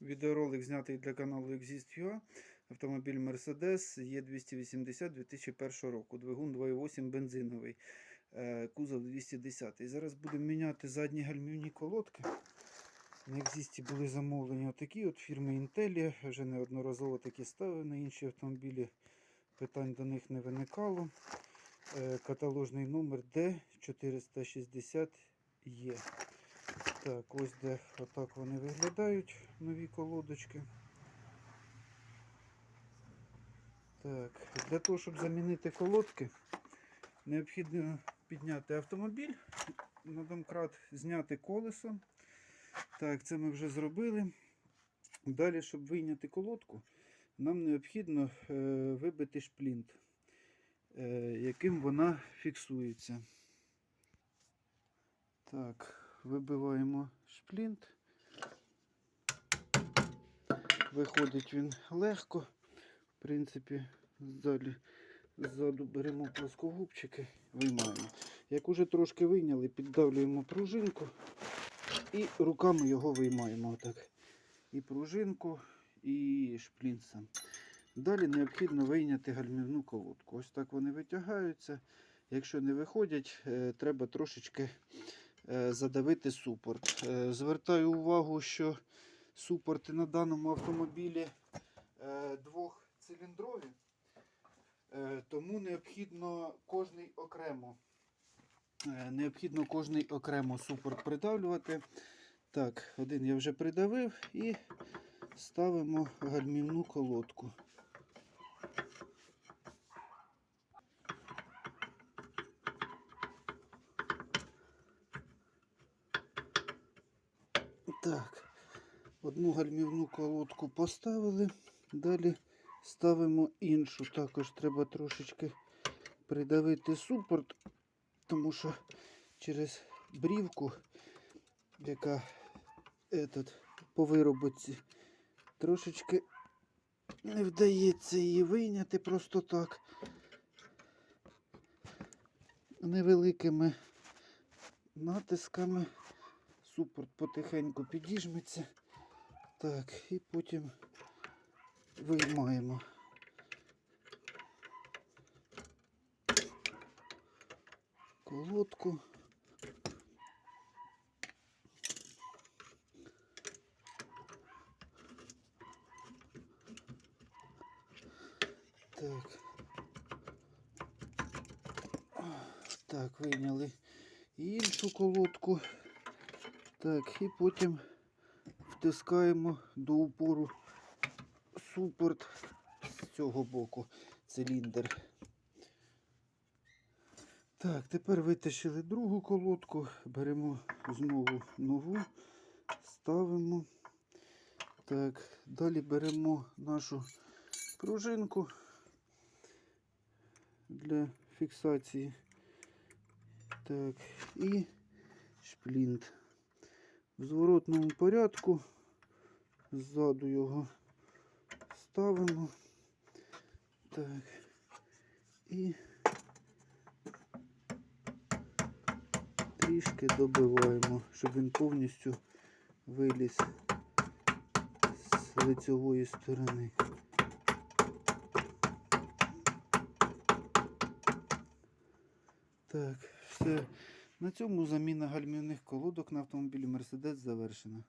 Відеоролик знятий для каналу Exist.ua. Автомобіль Mercedes Е280 2001 року. Двигун 2.8 бензиновий. е, Кузов 210. І зараз будемо міняти задні гальмівні колодки. На Exist були замовлені отакі от фірми Intelia. Вже неодноразово такі ставив на інші автомобілі. Питань до них не виникало. Е, Каталожний номер D460E. Так, ось де отак вони виглядають, нові колодочки. Так, для того, щоб замінити колодки, необхідно підняти автомобіль, на домкрат зняти колесо. Так, це ми вже зробили. Далі, щоб вийняти колодку, нам необхідно е, вибити шплінт, е, яким вона фіксується. Так, вибиваємо шплінт. Виходить він легко. В принципі, ззаду, ззаду беремо плоскогубчики, виймаємо. Як уже трошки вийняли, піддавлюємо пружинку і руками його виймаємо. Отак. І пружинку, і шплінт сам. Далі необхідно вийняти гальмівну колодку. Ось так вони витягаються. Якщо не виходять, е, треба трошечки задавити супорт. Е, Звертаю увагу, що супорти на даному автомобілі е, двохциліндрові, е, тому необхідно кожний окремо. е, Необхідно кожний окремо супорт придавлювати. Так, один я вже придавив і ставимо гальмівну колодку. Так, одну гальмівну колодку поставили, далі ставимо іншу. Також треба трошечки придавити супорт, тому що через брівку, яка этот, по вироботці, трошечки не вдається її вийняти просто так. Невеликими натисками супорт потихеньку підіжметься. Так, і потім виймаємо. Колодку. Так. Так, вийняли іншу колодку. Так, і потім втискаємо до упору супорт з цього боку циліндр. Так, тепер витащили другу колодку, беремо знову нову, ставимо. Так, далі беремо нашу пружинку для фіксації. Так, і шплінт. В зворотному порядку ззаду його ставимо. Так. І трішки добиваємо, щоб він повністю виліз з лицевої сторони. Так, все. На цьому заміна гальмівних колодок на автомобілі Mercedes завершена.